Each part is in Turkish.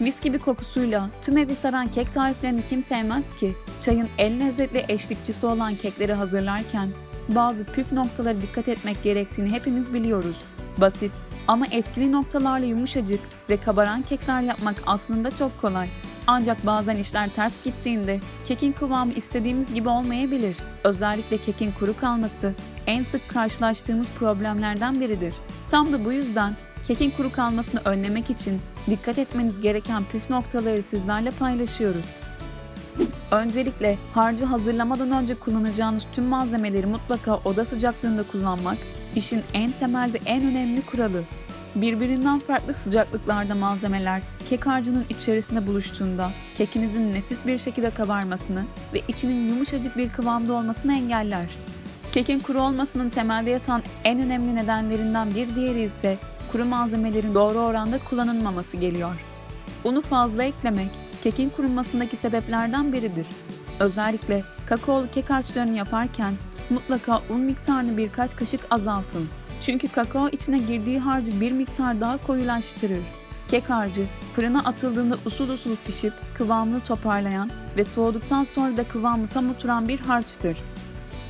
Mis gibi kokusuyla tüm evi saran kek tariflerini kim sevmez ki? Çayın en lezzetli eşlikçisi olan kekleri hazırlarken bazı püf noktalara dikkat etmek gerektiğini hepimiz biliyoruz. Basit ama etkili noktalarla yumuşacık ve kabaran kekler yapmak aslında çok kolay. Ancak bazen işler ters gittiğinde kekin kıvamı istediğimiz gibi olmayabilir. Özellikle kekin kuru kalması en sık karşılaştığımız problemlerden biridir. Tam da bu yüzden kekin kuru kalmasını önlemek için dikkat etmeniz gereken püf noktaları sizlerle paylaşıyoruz. Öncelikle harcı hazırlamadan önce kullanacağınız tüm malzemeleri mutlaka oda sıcaklığında kullanmak işin en temel ve en önemli kuralı. Birbirinden farklı sıcaklıklarda malzemeler kek harcının içerisinde buluştuğunda kekinizin nefis bir şekilde kabarmasını ve içinin yumuşacık bir kıvamda olmasını engeller. Kekin kuru olmasının temelde yatan en önemli nedenlerinden bir diğeri ise kuru malzemelerin doğru oranda kullanılmaması geliyor. Unu fazla eklemek kekin kurunmasındaki sebeplerden biridir. Özellikle kakaolu kek harçlarını yaparken mutlaka un miktarını birkaç kaşık azaltın. Çünkü kakao içine girdiği harcı bir miktar daha koyulaştırır. Kek harcı fırına atıldığında usul usul pişip kıvamını toparlayan ve soğuduktan sonra da kıvamı tam oturan bir harçtır.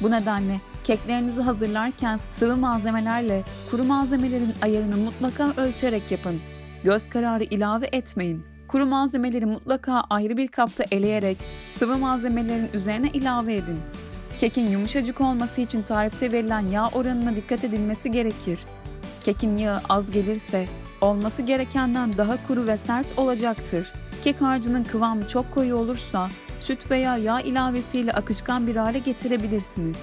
Bu nedenle keklerinizi hazırlarken sıvı malzemelerle kuru malzemelerin ayarını mutlaka ölçerek yapın. Göz kararı ilave etmeyin. Kuru malzemeleri mutlaka ayrı bir kapta eleyerek sıvı malzemelerin üzerine ilave edin. Kekin yumuşacık olması için tarifte verilen yağ oranına dikkat edilmesi gerekir. Kekin yağı az gelirse olması gerekenden daha kuru ve sert olacaktır. Kek harcının kıvamı çok koyu olursa süt veya yağ ilavesiyle akışkan bir hale getirebilirsiniz.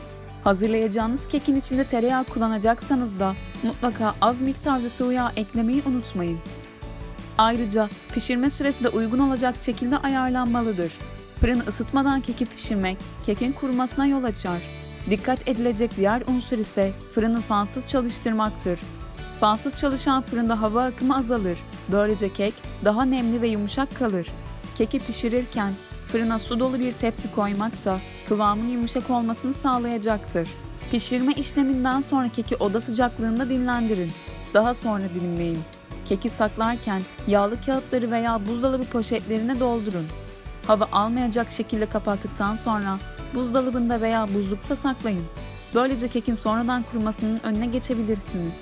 Hazırlayacağınız kekin içinde tereyağı kullanacaksanız da mutlaka az miktarda sıvı yağ eklemeyi unutmayın. Ayrıca pişirme süresi de uygun olacak şekilde ayarlanmalıdır. Fırını ısıtmadan keki pişirmek kekin kurumasına yol açar. Dikkat edilecek diğer unsur ise fırını fansız çalıştırmaktır. Fansız çalışan fırında hava akımı azalır. Böylece kek daha nemli ve yumuşak kalır. Keki pişirirken fırına su dolu bir tepsi koymak da kıvamın yumuşak olmasını sağlayacaktır. Pişirme işleminden sonra keki oda sıcaklığında dinlendirin. Daha sonra dilimleyin. Keki saklarken yağlı kağıtları veya buzdolabı poşetlerine doldurun. Hava almayacak şekilde kapattıktan sonra buzdolabında veya buzlukta saklayın. Böylece kekin sonradan kurumasının önüne geçebilirsiniz.